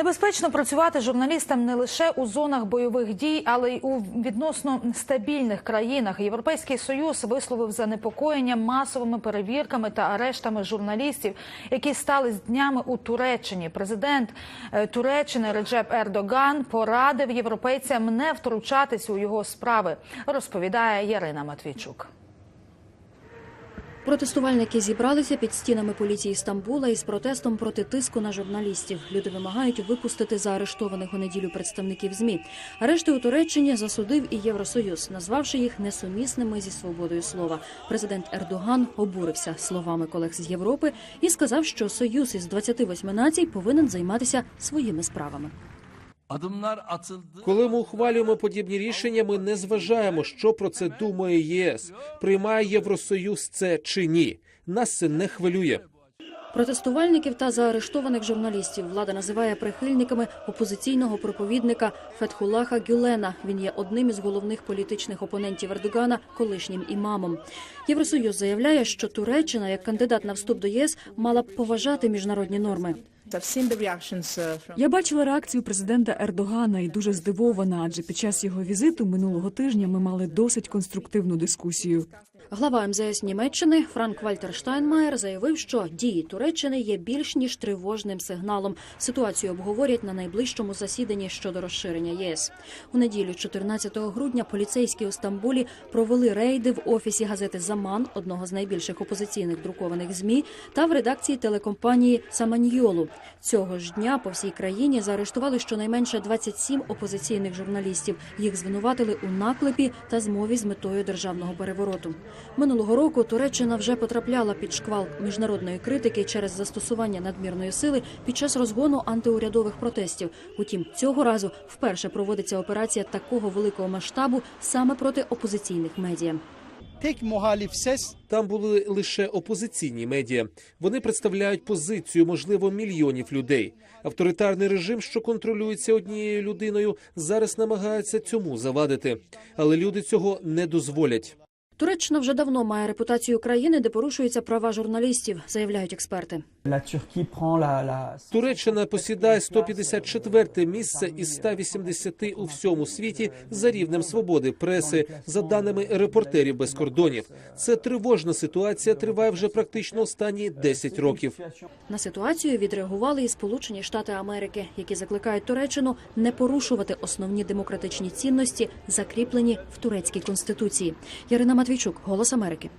Небезпечно працювати журналістам не лише у зонах бойових дій, але й у відносно стабільних країнах. Європейський союз висловив занепокоєння масовими перевірками та арештами журналістів, які стали з днями у Туреччині. Президент е, Туреччини Реджеп Ердоган порадив європейцям не втручатись у його справи. Розповідає Ярина Матвійчук. Протестувальники зібралися під стінами поліції Стамбула із протестом проти тиску на журналістів. Люди вимагають випустити заарештованих у неділю представників змі. Арешти у Туреччині засудив і Євросоюз, назвавши їх несумісними зі свободою слова. Президент Ердоган обурився словами колег з Європи і сказав, що союз із 28 націй повинен займатися своїми справами. Adımlar atıldı. Коли ми ухвалюємо подібні рішення, ми не зважаємо, що про це думає єС, приймає Євросоюз це чи ні. Нас це не хвилює. Протестувальників та заарештованих журналістів влада називає прихильниками опозиційного проповідника Фетхулаха Гюлена. Він є одним із головних політичних опонентів Ердогана, колишнім імамом. Євросоюз заявляє, що Туреччина, як кандидат на вступ до ЄС, мала б поважати міжнародні норми. From Я бачила реакцію президента Ердогана і дуже здивована, адже під час його візиту минулого тижня ми мали досить конструктивну дискусію. Глава МЗС Німеччини Франк Вальтер Штайнмаєр заявив, що дії Туреччини є більш ніж тривожним сигналом. Ситуацію обговорять на найближчому засіданні щодо розширення ЄС. У неділю, 14 грудня, поліцейські у Стамбулі провели рейди в офісі газети Заман, одного з найбільших опозиційних друкованих змі, та в редакції телекомпанії Саманьйолу. Цього ж дня по всій країні заарештували щонайменше 27 опозиційних журналістів. Їх звинуватили у наклепі та змові з метою державного перевороту. Минулого року Туреччина вже потрапляла під шквал міжнародної критики через застосування надмірної сили під час розгону антиурядових протестів. Утім, цього разу вперше проводиться операція такого великого масштабу саме проти опозиційних медіа. Tek muhalif ses Там були лише опозиційні медіа. Вони представляють позицію, можливо, мільйонів людей. Авторитарний режим, що контролюється однією людиною, зараз намагається цьому завадити, але люди цього не дозволять. Туреччина вже давно має репутацію країни, де порушуються права журналістів, заявляють експерти. Туреччина посідає 154 місце із 180 у всьому світі за рівнем свободи преси, за даними репортерів без кордонів. Це тривожна ситуація. Триває вже практично останні 10 років. На ситуацію відреагували і Сполучені Штати Америки, які закликають Туреччину не порушувати основні демократичні цінності, закріплені в турецькій конституції. Ярина Матвійчук, Голос Америки.